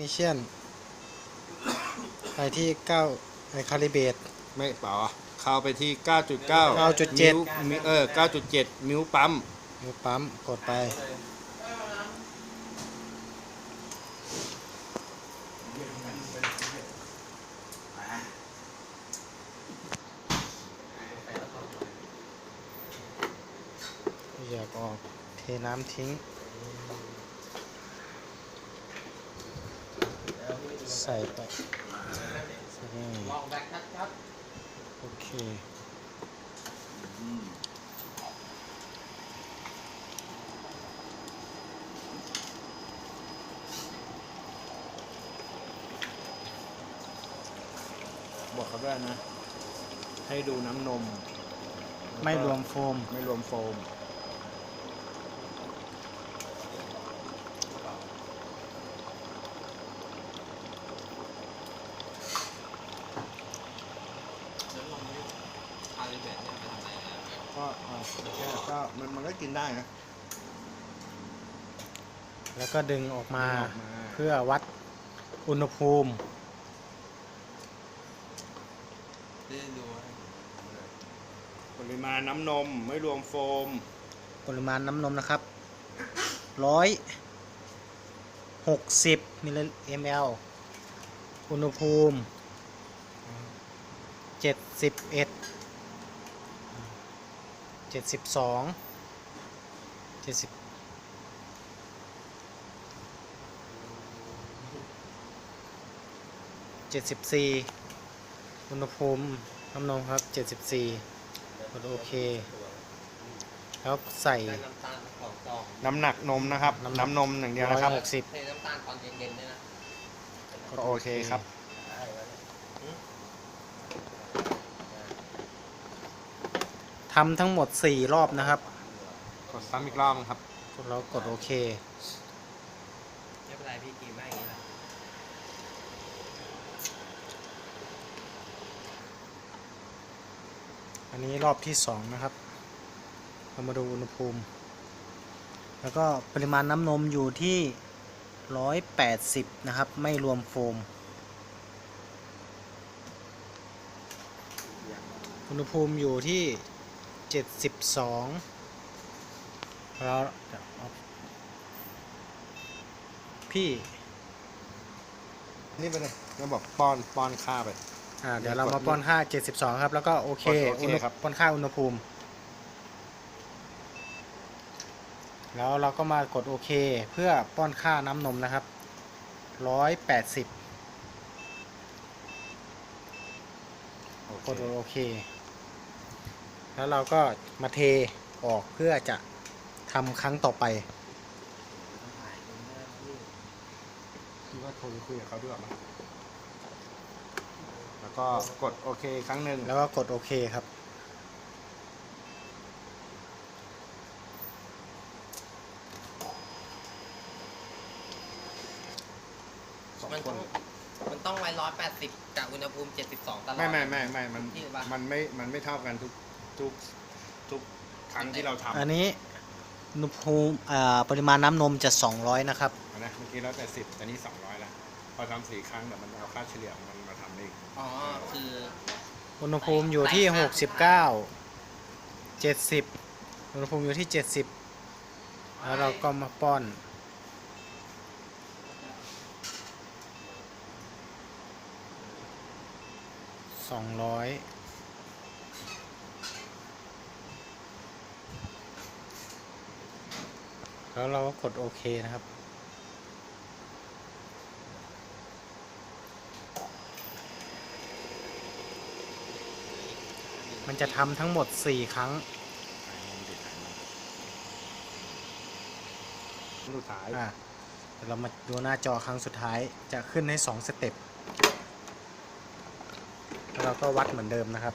มิเชียน ไปที่เก้าไอคาลิเบต ไม่เปล่าอะเข้าไปที่ 9.9 9.7นิ้วมิเออ 9.7นิ้วปั๊มนิ้วปั๊มกดไปอยากออกเทน้ำทิ้ง ใส่ไปใส่นี่ลองแบกชัดโอเคบอกเขาด้วยนะ ให้ดูน้ำนม ไม่รวมโฟม ไม่รวมโฟม ๆแล้วลองนี่คาลิเบตเนี่ยไปทำอะไรนะ ก็อ่าแค่ก็มันมันก็กินได้นะแล้วก็ดึงออกมาดึงออกมาเพื่อวัดอุณหภูมิ ได้ดูว่าปริมาณน้ำนมไม่รวมโฟมปริมาณน้ำนมนะครับร้อยหกสิบมิลลิมลอุณหภูมิเจ็ดสิบเอ็ด เจ็ดสิบสองเจ็ดสิบเจ็ดสิบสี่อุณหภูมิน้ำนมครับเจ็ดสิบสี่กดโอเค แล้วใส่ ได้น้ำตาลของซองน้ำหนักนมนะครับ น้ำหนัก น้ำนมอย่างเดียวนะครับร้อยหกสิบเทน้ำตาลตอนเย็นๆเนี่ยนะก็โอเคครับ ทำทั้งหมด 4 รอบนะครับ กดซ้ำอีกรอบครับ เรากดโอเค ไม่เป็นไรพี่กินไม่อย่างนี้แหละอันนี้รอบที่ 2 นะครับ เรามาดูอุณหภูมิ แล้วก็ปริมาณน้ำนมอยู่ที่ 180 นะครับ ไม่รวมโฟม อุณหภูมิอยู่ที่ 72แล้วเดี๋ยวเอาพี่ นี่ไปเลยแล้วบอกป้อนป้อนข้าวไป อ่า เดี๋ยวเรามาป้อนค่า72ครับ แล้วก็โอเคกดโอเคอุณหครับป้อนค่าอุณหภูมิ แล้วเราก็มากดโอเค เพื่อป้อนค่าน้ำนมนะครับ180โอเคกดโอเค แล้วเราก็มาเทออกเพื่อจะทำครั้งต่อไปคิดว่าโทรไปคุยกับเขาด้วยมั้ยแล้วก็กดโอเคครั้งหนึ่งแล้วก็กดโอเคครับ สองมันคต้อน งมันต้องไว้ร้อยแปดสิบกับอุณหภูมิเจ็ดสิบสองตลอด ไม่ไม่ไม่ไม่มันที่ว่ามัมันไม่มันไม่เท่ากันทุก ทุกทุกครั้งที่เราทำอันนี้อุณหภูมิปริมาณน้ำนมจะ 200 นะครับ นะเมื่อกี้แล้วแต่สิบแต่นี่สองร้อยละพอทำสี่ครั้งเดี๋ยวมันเอาค่าเฉลี่ยมันมาทำเองอ๋อ คือ อุณหภูมิอยู่ที่ 69 70 อุณหภูมิอยู่ที่ 70 แล้วเราก็มาป้อนสองร้อย แล้วเราก็กดโอเคนะครับ มันจะทำทั้งหมด 4 ครั้งสุดท้ายอะเดี๋ยวเรามาดูหน้าจอครั้งสุดท้ายจะขึ้นให้ 2 สเต็ปแล้วเราก็วัดเหมือนเดิมนะครับ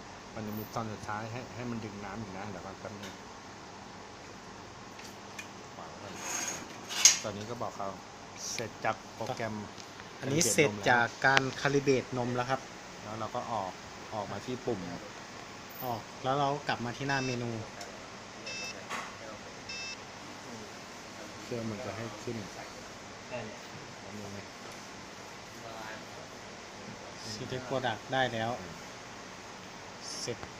มันจะมีตอนสุดท้ายให้ให้มันดึงน้ำอีกนะเดี๋ยวก่อนแป๊บนึงวางไว้ก่อนตอนนี้ก็บอกเขาเสร็จจากโปรแกรมอันนี้เสร็จจากการคาลิเบรตนมแล้วครับ แล้วเราก็ออกออกมาที่ปุ่ม ออกแล้วเราก็กลับมาที่หน้าเมนูเครื่องมันจะให้ขึ้นอันนี้ไหม Select Product ได้แล้ว เสร็จ